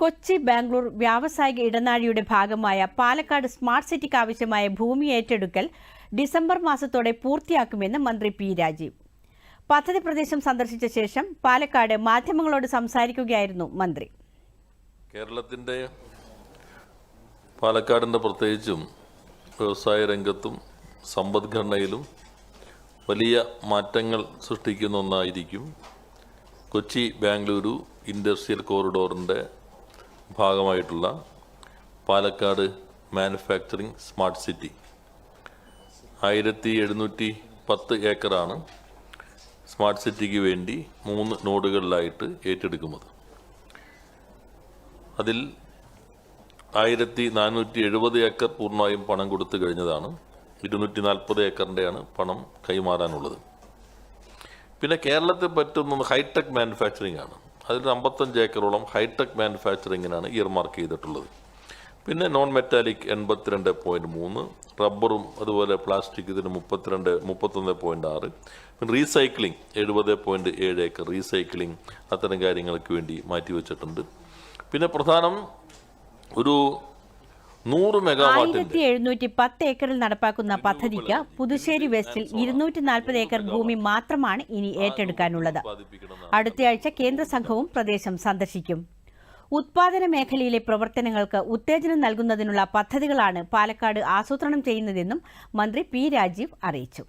കൊച്ചി ബാംഗ്ലൂർ വ്യാവസായിക ഇടനാഴിയുടെ ഭാഗമായ പാലക്കാട് സ്മാർട്ട് സിറ്റിക്ക് ആവശ്യമായ ഭൂമി ഏറ്റെടുക്കൽ ഡിസംബർ മാസത്തോടെ പൂർത്തിയാക്കുമെന്ന് മന്ത്രി പി രാജീവ്. പദ്ധതി പ്രദേശം സന്ദർശിച്ച ശേഷം പാലക്കാട് മാധ്യമങ്ങളോട് സംസാരിക്കുകയായിരുന്നു മന്ത്രി. കേരളത്തിന്റെ പാലക്കാടിന്റെ പ്രത്യേകിച്ചും വ്യവസായ രംഗത്തും സമ്പദ്ഘടനയിലും വലിയ മാറ്റങ്ങൾ സൃഷ്ടിക്കുന്ന ഒന്നായിരിക്കും കൊച്ചി ബാംഗ്ലൂരു ഇൻഡസ്ട്രിയൽ കോറിഡോറിന്റെ ഭാഗമായിട്ടുള്ള പാലക്കാട് മാനുഫാക്ചറിംഗ് സ്മാർട്ട് സിറ്റി. ആയിരത്തി എഴുന്നൂറ്റി പത്ത് ഏക്കറാണ് സ്മാർട്ട് സിറ്റിക്ക് വേണ്ടി മൂന്ന് നോഡുകളിലായിട്ട് ഏറ്റെടുക്കുന്നത്. അതിൽ ആയിരത്തി നാനൂറ്റി എഴുപത് ഏക്കർ പൂർണമായും പണം കൊടുത്തു കഴിഞ്ഞതാണ്. ഇരുന്നൂറ്റി നാൽപ്പത് ഏക്കറിന്റെയാണ് പണം കൈമാറാനുള്ളത്. പിന്നെ കേരളത്തെ പറ്റുന്നത് ഹൈടെക് മാനുഫാക്ചറിംഗ് ആണ്. അതിൽ അമ്പത്തഞ്ച് ഏക്കറോളം ഹൈടെക് മാനുഫാക്ചറിങ്ങിനാണ് ഇയർമാർക്ക് ചെയ്തിട്ടുള്ളത്. പിന്നെ നോൺ മെറ്റാലിക് എൺപത്തിരണ്ട് പോയിന്റ് മൂന്ന് റബ്ബറും അതുപോലെ പ്ലാസ്റ്റിക് ഇതിന് മുപ്പത്തിരണ്ട് മുപ്പത്തൊന്ന് പോയിന്റ് ആറ്. പിന്നെ റീസൈക്ലിംഗ് എഴുപത് പോയിന്റ് ഏഴ് ഏക്കർ റീസൈക്ലിംഗ് അത്തരം കാര്യങ്ങൾക്ക് വേണ്ടി മാറ്റിവെച്ചിട്ടുണ്ട്. പിന്നെ പ്രധാനം ഒരു നൂറ് ആയിരത്തി എഴുന്നൂറ്റി പത്ത് ഏക്കറിൽ നടപ്പാക്കുന്ന പദ്ധതിക്ക് പുതുശ്ശേരി വെസ്റ്റിൽ ഇരുന്നൂറ്റി നാൽപ്പത് ഏക്കർ ഭൂമി മാത്രമാണ് ഇനി ഏറ്റെടുക്കാനുള്ളത്. അടുത്തയാഴ്ച കേന്ദ്ര സംഘവും പ്രദേശം സന്ദർശിക്കും. ഉത്പാദന മേഖലയിലെ പ്രവർത്തനങ്ങൾക്ക് ഉത്തേജനം നൽകുന്നതിനുള്ള പദ്ധതികളാണ് പാലക്കാട് ആസൂത്രണം ചെയ്യുന്നതെന്നും മന്ത്രി പി രാജീവ് അറിയിച്ചു.